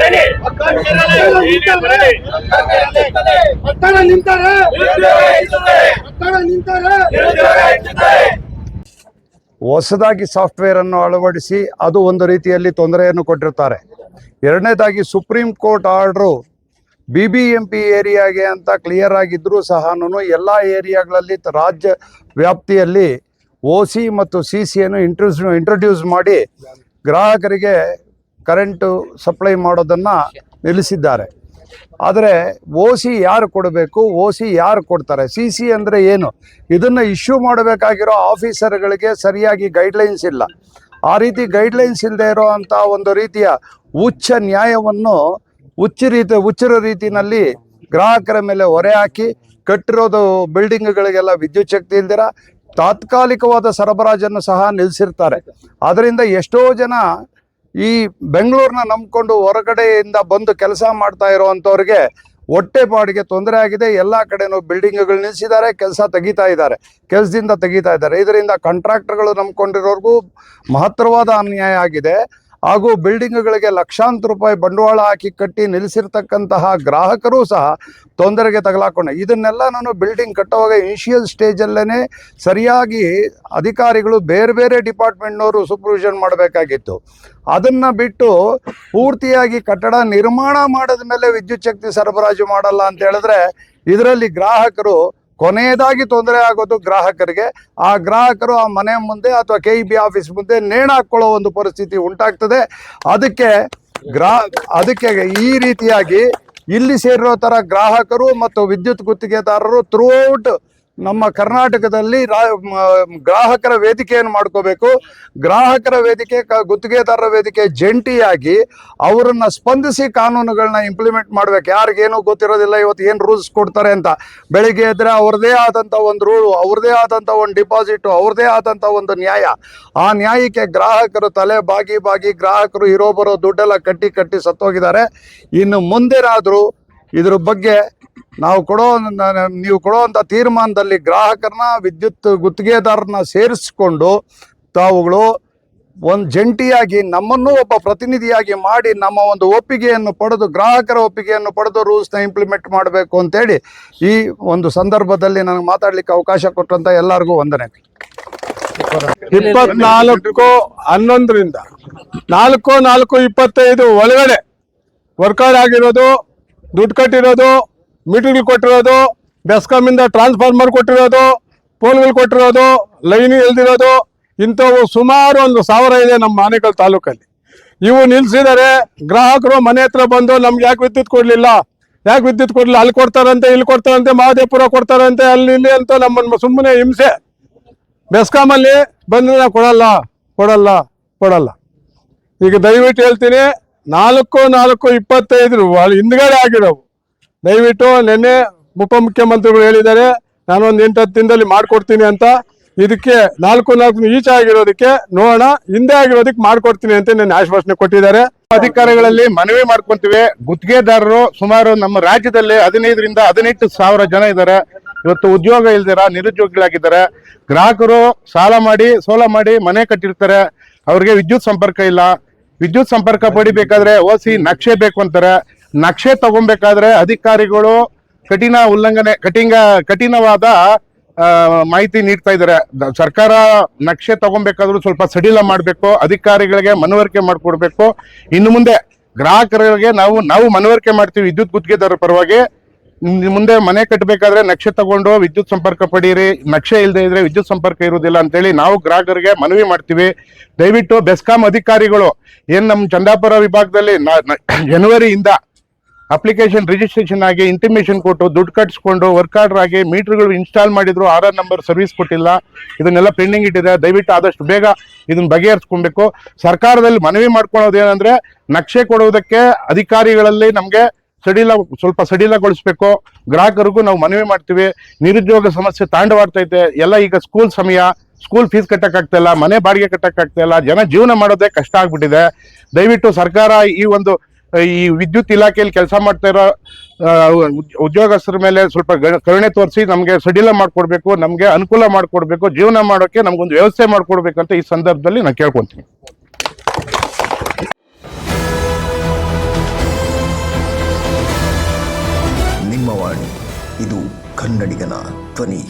ಬರಲಿ. ಒತ್ತಡ ನಿಂತಾರೆ. ಒತ್ತಡ ನಿಂತಾರೆ. ಹೊಸದಾಗಿ ಸಾಫ್ಟ್ವೇರ್ ಅನ್ನು ಅಳವಡಿಸಿ ಅದು ಒಂದು ರೀತಿಯಲ್ಲಿ ತೊಂದರೆಯನ್ನು ಕೊಟ್ಟಿರ್ತಾರೆ ಎರಡನೇದಾಗಿ Supreme Court order B B M P ಏರಿಯಾಗೆ ಅಂತ ಕ್ಲಿಯರ್ ಆಗಿದ್ದರೂ ಸಹ ಎಲ್ಲ ಏರಿಯಾಗಳಲ್ಲಿ ರಾಜ್ಯ ವ್ಯಾಪ್ತಿಯಲ್ಲಿ ಓ ಸಿ ಮತ್ತು ಸಿ ಸಿಯನ್ನು ಇಂಟ್ರೂಸ್ ಇಂಟ್ರೊಡ್ಯೂಸ್ ಮಾಡಿ ಗ್ರಾಹಕರಿಗೆ ಕರೆಂಟು ಸಪ್ಲೈ ಮಾಡೋದನ್ನು ನಿಲ್ಲಿಸಿದ್ದಾರೆ. ಆದರೆ ಓ ಸಿ ಯಾರು ಕೊಡಬೇಕು, ಓ ಸಿ ಯಾರು ಕೊಡ್ತಾರೆ, ಸಿ ಸಿ ಅಂದರೆ ಏನು? ಇದನ್ನು ಇಶ್ಯೂ ಮಾಡಬೇಕಾಗಿರೋ ಆಫೀಸರ್ಗಳಿಗೆ ಸರಿಯಾಗಿ ಗೈಡ್ಲೈನ್ಸ್ ಇಲ್ಲ. ಆ ರೀತಿ ಗೈಡ್ಲೈನ್ಸ್ ಇಲ್ಲದೆ ಇರೋ ಅಂಥ ಒಂದು ರೀತಿಯ ಉಚ್ಚ ನ್ಯಾಯವನ್ನು ಉಚ್ಚ ರೀತಿ, ಉಚ್ಚರ ರೀತಿಯಲ್ಲಿ ಗ್ರಾಹಕರ ಮೇಲೆ ಹೊರೆ ಹಾಕಿ ಕಟ್ಟಿರೋದು ಬಿಲ್ಡಿಂಗ್ಗಳಿಗೆಲ್ಲ ವಿದ್ಯುತ್ ಶಕ್ತಿ ಇಲ್ದಿರ ತಾತ್ಕಾಲಿಕವಾದ ಸರಬರಾಜನ್ನು ಸಹ ನಿಲ್ಲಿಸಿರ್ತಾರೆ ಅದರಿಂದ ಎಷ್ಟೋ ಜನ ಈ ಬೆಂಗಳೂರನ್ನ ನಂಬಿಕೊಂಡು ಹೊರಗಡೆಯಿಂದ ಬಂದು ಕೆಲಸ ಮಾಡ್ತಾ ಇರುವಂಥವ್ರಿಗೆ ಹೊಟ್ಟೆ ಪಾಡಿಗೆ ತೊಂದರೆ ಆಗಿದೆ. ಎಲ್ಲ ಕಡೆನೂ ಬಿಲ್ಡಿಂಗ್ಗಳು ನಿಲ್ಲಿಸಿದ್ದಾರೆ ಕೆಲಸ ತೆಗಿತಾ ಇದ್ದಾರೆ. ಕೆಲಸದಿಂದ ತೆಗಿತಾ ಇದ್ದಾರೆ. ಇದರಿಂದ ಕಾಂಟ್ರಾಕ್ಟರ್ಗಳು ನಂಬ್ಕೊಂಡಿರೋರ್ಗೂ ಮಹತ್ತರವಾದ ಅನ್ಯಾಯ ಆಗಿದೆ. ಹಾಗೂ ಬಿಲ್ಡಿಂಗ್ಗಳಿಗೆ ಲಕ್ಷಾಂತರ ರೂಪಾಯಿ ಬಂಡವಾಳ ಹಾಕಿ ಕಟ್ಟಿ ನಿಲ್ಲಿಸಿರ್ತಕ್ಕಂತಹ ಗ್ರಾಹಕರು ಸಹ ತೊಂದರೆಗೆ ತಗಲಾಕೊಂಡೆ. ಇದನ್ನೆಲ್ಲ ನಾನು ಬಿಲ್ಡಿಂಗ್ ಕಟ್ಟುವಾಗ ಇನಿಷಿಯಲ್ ಸ್ಟೇಜಲ್ಲೇ ಸರಿಯಾಗಿ ಅಧಿಕಾರಿಗಳು ಬೇರೆ ಬೇರೆ ಡಿಪಾರ್ಟ್ಮೆಂಟ್ನವರು ಸೂಪರ್ವಿಷನ್ ಮಾಡಬೇಕಾಗಿತ್ತು. ಅದನ್ನು ಬಿಟ್ಟು ಪೂರ್ತಿಯಾಗಿ ಕಟ್ಟಡ ನಿರ್ಮಾಣ ಮಾಡಿದ ಮೇಲೆ ವಿದ್ಯುತ್ ಶಕ್ತಿ ಸರಬರಾಜು ಮಾಡಲ್ಲ ಅಂತ ಹೇಳಿದ್ರೆ ಇದರಲ್ಲಿ ಗ್ರಾಹಕರು ಕೊನೆಯದಾಗಿ ತೊಂದರೆ ಆಗೋದು ಗ್ರಾಹಕರಿಗೆ. ಆ ಗ್ರಾಹಕರು ಆ ಮನೆ ಮುಂದೆ ಅಥವಾ ಕೆ ಇ ಬಿ ಆಫೀಸ್ ಮುಂದೆ ನೇಣು ಹಾಕ್ಕೊಳ್ಳೋ ಒಂದು ಪರಿಸ್ಥಿತಿ ಉಂಟಾಗ್ತದೆ. ಅದಕ್ಕೆ ಗ್ರಾ, ಅದಕ್ಕೆ ಈ ರೀತಿಯಾಗಿ ಇಲ್ಲಿ ಸೇರಿರೋ ಥರ ಗ್ರಾಹಕರು ಮತ್ತು ವಿದ್ಯುತ್ ಗುತ್ತಿಗೆದಾರರು ಥ್ರೂಔಟ್ ನಮ್ಮ ಕರ್ನಾಟಕದಲ್ಲಿ ಗ್ರಾಹಕರ ವೇದಿಕೆಯನ್ನು ಮಾಡ್ಕೋಬೇಕು. ಗ್ರಾಹಕರ ವೇದಿಕೆ ಗುತ್ತಿಗೆದಾರರ ವೇದಿಕೆ ಜಂಟಿಯಾಗಿ ಅವರನ್ನು ಸ್ಪಂದಿಸಿ ಕಾನೂನುಗಳನ್ನ ಇಂಪ್ಲಿಮೆಂಟ್ ಮಾಡ್ಬೇಕು. ಯಾರಿಗೇನು ಗೊತ್ತಿರೋದಿಲ್ಲ, ಇವತ್ತು ಏನು ರೂಲ್ಸ್ ಕೊಡ್ತಾರೆ ಅಂತ. ಬೆಳಿಗ್ಗೆ ಎದ್ರೆ ಅವ್ರದ್ದೇ ಆದಂಥ ಒಂದು ರೂಲು ಅವ್ರದ್ದೇ ಆದಂಥ ಒಂದು ಡಿಪಾಸಿಟ್ ಅವ್ರದ್ದೇ ಆದಂಥ ಒಂದು ನ್ಯಾಯ. ಆ ನ್ಯಾಯಕ್ಕೆ ಗ್ರಾಹಕರು ತಲೆ ಬಾಗಿ ಬಾಗಿ ಗ್ರಾಹಕರು ಇರೋ ಬರೋ ದುಡ್ಡೆಲ್ಲ ಕಟ್ಟಿ ಕಟ್ಟಿ ಸತ್ತೋಗಿದ್ದಾರೆ. ಇನ್ನು ಮುಂದೆನಾದರೂ ಇದ್ರ ಬಗ್ಗೆ ನಾವು ಕೊಡೋ, ನೀವು ಕೊಡುವಂಥ ತೀರ್ಮಾನದಲ್ಲಿ ಗ್ರಾಹಕರನ್ನ, ವಿದ್ಯುತ್ ಗುತ್ತಿಗೆದಾರರನ್ನ ಸೇರಿಸಿಕೊಂಡು ತಾವುಗಳು ಒಂದು ಜಂಟಿಯಾಗಿ ನಮ್ಮನ್ನು ಒಬ್ಬ ಪ್ರತಿನಿಧಿಯಾಗಿ ಮಾಡಿ ನಮ್ಮ ಒಂದು ಒಪ್ಪಿಗೆಯನ್ನು ಪಡೆದು, ಗ್ರಾಹಕರ ಒಪ್ಪಿಗೆಯನ್ನು ಪಡೆದು ರೂಲ್ಸ್ನ ಇಂಪ್ಲಿಮೆಂಟ್ ಮಾಡಬೇಕು ಅಂತೇಳಿ ಈ ಒಂದು ಸಂದರ್ಭದಲ್ಲಿ ನನಗೆ ಮಾತಾಡ್ಲಿಕ್ಕೆ ಅವಕಾಶ ಕೊಟ್ಟಂತ ಎಲ್ಲರಿಗೂ ವಂದನೆ. ಇಪ್ಪತ್ನಾಲ್ಕು, ಹನ್ನೊಂದರಿಂದ ನಾಲ್ಕು ನಾಲ್ಕು, ಇಪ್ಪತ್ತೈದು ಒಳಗಡೆ ವರ್ಕೌಟ್ ಆಗಿರೋದು ದುಡ್ಡು ಕಟ್ಟಿರೋದು ಮೀಟರ್ಗಳು ಕೊಟ್ಟಿರೋದು ಬೆಸ್ಕಾಮಿಂದ ಟ್ರಾನ್ಸ್ಫಾರ್ಮರ್ ಕೊಟ್ಟಿರೋದು ಪೋಲ್ಗಳು ಕೊಟ್ಟಿರೋದು ಲೈನ್ ಇಲ್ದಿರೋದು ಇಂಥವು ಸುಮಾರು ಒಂದು ಸಾವಿರ ಇದೆ ನಮ್ಮ ಆನೇಕಲ್ ತಾಲೂಕಲ್ಲಿ. ಇವು ನಿಲ್ಸಿದರೆ ಗ್ರಾಹಕರು ಮನೆ ಹತ್ರ ಬಂದು ನಮ್ಗೆ ಯಾಕೆ ವಿದ್ಯುತ್ ಕೊಡಲಿಲ್ಲ? ಯಾಕೆ ವಿದ್ಯುತ್ ಕೊಡ್ಲಿಲ್ಲ? ಅಲ್ಲಿ ಕೊಡ್ತಾರಂತೆ, ಇಲ್ಲಿ ಕೊಡ್ತಾರಂತೆ ಮಹದೇಪುರ ಕೊಡ್ತಾರಂತೆ, ಅಲ್ಲಿ ಇಲ್ಲಿ ಅಂತ ನಮ್ಮನ್ನು ಸುಮ್ಮನೆ ಹಿಂಸೆ. ಬೆಸ್ಕಾಮಲ್ಲಿ ಬಂದ್ರೆ ನಾವು ಕೊಡಲ್ಲ ಕೊಡಲ್ಲ ಕೊಡಲ್ಲ. ಈಗ ದಯವಿಟ್ಟು ಹೇಳ್ತೀನಿ ನಾಲ್ಕು ನಾಲ್ಕು, ಇಪ್ಪತ್ತೈದು ಹಿಂದ್ಗಡೆ ಆಗಿರೋವು. ದಯವಿಟ್ಟು ನಿನ್ನೆ ಉಪಮುಖ್ಯಮಂತ್ರಿಗಳು ಹೇಳಿದ್ದಾರೆ ನಾನು ಒಂದು ಎಂಟು, ಹತ್ತು ದಿನದಲ್ಲಿ ಮಾಡ್ಕೊಡ್ತೀನಿ ಅಂತ. ಇದಕ್ಕೆ ನಾಲ್ಕು ನಾಲ್ಕು ಈಚೆ ಆಗಿರೋದಕ್ಕೆ ನೋಡೋಣ, ಹಿಂದೆ ಆಗಿರೋದಕ್ಕೆ ಮಾಡ್ಕೊಡ್ತೀನಿ ಅಂತ ನನ್ನ ಆಶ್ವಾಸನೆ ಕೊಟ್ಟಿದ್ದಾರೆ. ಅಧಿಕಾರಿಗಳಲ್ಲಿ ಮನವಿ ಮಾಡ್ಕೊಂತೀವಿ. ಗುತ್ತಿಗೆದಾರರು ಸುಮಾರು ನಮ್ಮ ರಾಜ್ಯದಲ್ಲಿ ಹದಿನೈದರಿಂದ ಹದಿನೆಂಟು ಸಾವಿರ ಜನ ಇದ್ದಾರೆ. ಇವತ್ತು ಉದ್ಯೋಗ ಇಲ್ದಿರ, ನಿರುದ್ಯೋಗಿಗಳಾಗಿದ್ದಾರೆ. ಗ್ರಾಹಕರು ಸಾಲ ಮಾಡಿ, ಸೋಲ ಮಾಡಿ ಮನೆ ಕಟ್ಟಿರ್ತಾರೆ. ಅವ್ರಿಗೆ ವಿದ್ಯುತ್ ಸಂಪರ್ಕ ಇಲ್ಲ. ವಿದ್ಯುತ್ ಸಂಪರ್ಕ ಪಡಿಬೇಕಾದ್ರೆ ಓಸಿ ನಕ್ಷೆ ಬೇಕು ಅಂತಾರೆ. ನಕ್ಷೆ ತಗೊಬೇಕಾದ್ರೆ ಅಧಿಕಾರಿಗಳು ಕಠಿಣ ಉಲ್ಲಂಘನೆ, ಕಠಿಣ, ಕಠಿಣವಾದ ಮಾಹಿತಿ ನೀಡ್ತಾ ಇದ್ದಾರೆ. ಸರ್ಕಾರ ನಕ್ಷೆ ತಗೊಬೇಕಾದ್ರೂ ಸ್ವಲ್ಪ ಸಡಿಲ ಮಾಡಬೇಕು, ಅಧಿಕಾರಿಗಳಿಗೆ ಮನವರಿಕೆ ಮಾಡಿಕೊಡ್ಬೇಕು. ಇನ್ನು ಮುಂದೆ ಗ್ರಾಹಕರಿಗೆ ನಾವು ನಾವು ಮನವರಿಕೆ ಮಾಡ್ತೀವಿ ವಿದ್ಯುತ್ ಗುತ್ತಿಗೆದಾರರ ಪರವಾಗಿ. ಮುಂದೆ ಮನೆ ಕಟ್ಟಬೇಕಾದ್ರೆ ನಕ್ಷೆ ತಗೊಂಡು ವಿದ್ಯುತ್ ಸಂಪರ್ಕ ಪಡೀರಿ. ನಕ್ಷೆ ಇಲ್ಲದೆ ಇದ್ರೆ ವಿದ್ಯುತ್ ಸಂಪರ್ಕ ಇರುವುದಿಲ್ಲ ಅಂತೇಳಿ ನಾವು ಗ್ರಾಹಕರಿಗೆ ಮನವಿ ಮಾಡ್ತೀವಿ. ದಯವಿಟ್ಟು ಬೆಸ್ಕಾಂ ಅಧಿಕಾರಿಗಳು, ಏನು ನಮ್ಮ ಚಂದಾಪುರ ವಿಭಾಗದಲ್ಲಿ ಜನವರಿಯಿಂದ ಅಪ್ಲಿಕೇಶನ್ ರಿಜಿಸ್ಟ್ರೇಷನ್ ಆಗಿ ಇಂಟಿಮೇಷನ್ ಕೊಟ್ಟು ದುಡ್ಡು ಕಟ್ಸ್ಕೊಂಡು ವರ್ಕ್ ಆರ್ಡರ್ ಆಗಿ ಮೀಟರ್ಗಳು ಇನ್ಸ್ಟಾಲ್ ಮಾಡಿದ್ರು, ಆರ್ ಆರ್ ನಂಬರ್ ಸರ್ವಿಸ್ ಕೊಟ್ಟಿಲ್ಲ. ಇದನ್ನೆಲ್ಲ ಪೆಂಡಿಂಗ್ ಇಟ್ಟಿದೆ. ದಯವಿಟ್ಟು ಆದಷ್ಟು ಬೇಗ ಇದನ್ನ ಬಗೆಹರಿಸ್ಕೊಬೇಕು. ಸರ್ಕಾರದಲ್ಲಿ ಮನವಿ ಮಾಡ್ಕೊಳ್ಳೋದು ಏನಂದ್ರೆ ನಕ್ಷೆ ಕೊಡುವುದಕ್ಕೆ ಅಧಿಕಾರಿಗಳಲ್ಲಿ ನಮಗೆ ಸಡಿಲ ಸ್ವಲ್ಪ ಸಡಿಲಗೊಳಿಸ್ಬೇಕು. ಗ್ರಾಹಕರಿಗೂ ನಾವು ಮನವಿ ಮಾಡ್ತೀವಿ. ನಿರುದ್ಯೋಗ ಸಮಸ್ಯೆ ತಾಂಡವಾಡ್ತೈತೆ. ಎಲ್ಲ ಈಗ ಸ್ಕೂಲ್ ಸಮಯ ಸ್ಕೂಲ್ ಫೀಸ್ ಕಟ್ಟಕ್ಕಾಗ್ತಾ ಇಲ್ಲ ಮನೆ ಬಾಡಿಗೆ ಕಟ್ಟಕ್ಕಾಗ್ತಾ ಇಲ್ಲ ಜನ ಜೀವನ ಮಾಡೋದೇ ಕಷ್ಟ ಆಗ್ಬಿಟ್ಟಿದೆ. ದಯವಿಟ್ಟು ಸರ್ಕಾರ ಈ ಒಂದು, ಈ ವಿದ್ಯುತ್ ಇಲಾಖೆಯಲ್ಲಿ ಕೆಲಸ ಮಾಡ್ತಾ ಇರೋ ಉದ್ಯೋಗಸ್ಥರ ಮೇಲೆ ಸ್ವಲ್ಪ ಕರುಣೆ ತೋರಿಸಿ ನಮಗೆ ಸಡಿಲ ಮಾಡಿಕೊಡ್ಬೇಕು, ನಮಗೆ ಅನುಕೂಲ ಮಾಡಿಕೊಡ್ಬೇಕು, ಜೀವನ ಮಾಡೋಕೆ ನಮಗೊಂದು ವ್ಯವಸ್ಥೆ ಮಾಡಿಕೊಡ್ಬೇಕಂತ ಈ ಸಂದರ್ಭದಲ್ಲಿ ನಾನು ಕೇಳ್ಕೊಂತೀನಿ. ಕನ್ನಡಿಗನ ಧ್ವನಿ